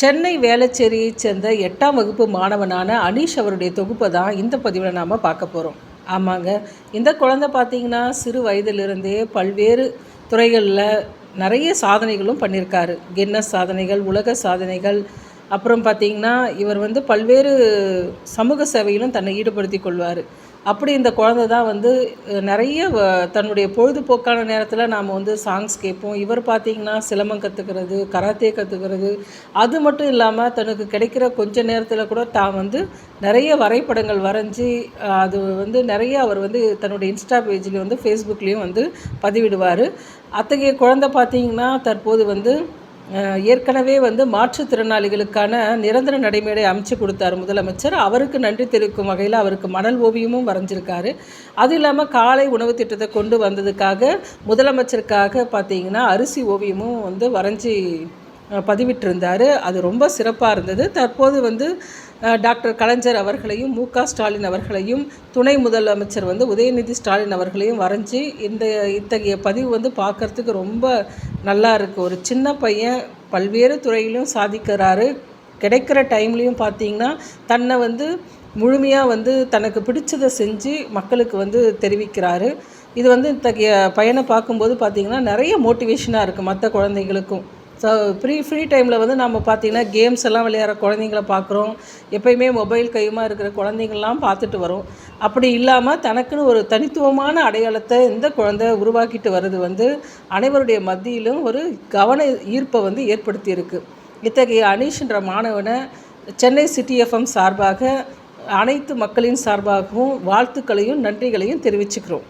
சென்னை வேளச்சேரியைச் சேர்ந்த எட்டாம் வகுப்பு மாணவனான அனீஷ் அவருடைய தொகுப்பை தான் இந்த பதிவில் நாம் பார்க்க போகிறோம் ஆமாங்க. இந்த குழந்தை பார்த்தீங்கன்னா சிறு வயதிலிருந்தே பல்வேறு துறைகளில் நிறைய சாதனைகளும் பண்ணியிருக்காரு. கின்னஸ் சாதனைகள் உலக சாதனைகள் அப்புறம் பார்த்தீங்கன்னா இவர் வந்து பல்வேறு சமூக சேவையிலும் தன்னை ஈடுபடுத்தி கொள்வார். அப்படி இந்த குழந்தை தான் வந்து நிறைய வ- தன்னுடைய பொழுதுபோக்கான நேரத்தில் நாம் வந்து சாங்ஸ் கேட்போம். இவர் பார்த்திங்கன்னா சிலம்பம் கற்றுக்கிறது கராத்தே கற்றுக்கிறது அது மட்டும் இல்லாமல் தனக்கு கிடைக்கிற கொஞ்ச நேரத்தில் கூட தான் வந்து நிறைய வரைபடங்கள் வரைஞ்சி அது வந்து நிறைய அவர் வந்து தன்னுடைய இன்ஸ்டா பேஜ்லேயும் வந்து ஃபேஸ்புக்லேயும் வந்து பதிவிடுவார். அத்தகைய குழந்தை பார்த்திங்கன்னா தற்போது வந்து ஏற்கனவே வந்து மாற்றுத்திறனாளிகளுக்கான நிரந்தர நடைமேடை அமைச்சு கொடுத்தார் முதலமைச்சர். அவருக்கு நன்றி தெரிவிக்கும் வகையில் அவருக்கு மணல் ஓவியமும் வரைஞ்சிருக்காரு. அது இல்லாமல் காலை உணவு திட்டத்தை கொண்டு வந்ததுக்காக முதலமைச்சருக்காக பார்த்தீங்கன்னா அரிசி ஓவியமும் வந்து வரைஞ்சி பதிவிட்டிருந்தார். அது ரொம்ப சிறப்பாக இருந்தது. தற்போது வந்து டாக்டர் கலைஞர் அவர்களையும் மு க ஸ்டாலின் அவர்களையும் துணை முதலமைச்சர் வந்து உதயநிதி ஸ்டாலின் அவர்களையும் வரைஞ்சி இந்த இத்தகைய பதிவு வந்து பார்க்கறதுக்கு ரொம்ப நல்லா இருக்குது ஒரு சின்ன பையன் பல்வேறு துறையிலும் சாதிக்கிறாரு. கிடைக்கிற டைம்லேயும் பார்த்தீங்கன்னா தன்னை வந்து முழுமையாக வந்து தனக்கு பிடிச்சதை செஞ்சு மக்களுக்கு வந்து தெரிவிக்கிறாரு. இது வந்து இத்தகைய பையனை பார்க்கும்போது பார்த்திங்கன்னா நிறைய மோட்டிவேஷனாக இருக்குது மற்ற குழந்தைங்களுக்கும் ஸோ ஃப்ரீ ஃப்ரீ டைமில் வந்து நம்ம பார்த்தீங்கன்னா கேம்ஸ் எல்லாம் விளையாடுற குழந்தைங்கள பார்க்குறோம் எப்பயுமே மொபைல் கையுமா இருக்கிற குழந்தைங்கள்லாம் பார்த்துட்டு வரோம். அப்படி இல்லாமல் தனக்குன்னு ஒரு தனித்துவமான அடையாளத்தை இந்த குழந்தை உருவாக்கிட்டு வர்றது வந்து அனைவருடைய மத்தியிலும் ஒரு கவன ஈர்ப்பை வந்து ஏற்படுத்தியிருக்கு இத்தகைய அனீஷ்ன்ற மாணவனை சென்னை சிட்டி எஃப்எம் சார்பாக அனைத்து மக்களின் சார்பாகவும் வாழ்த்துக்களையும் நன்றிகளையும் தெரிவிச்சுக்கிறோம்.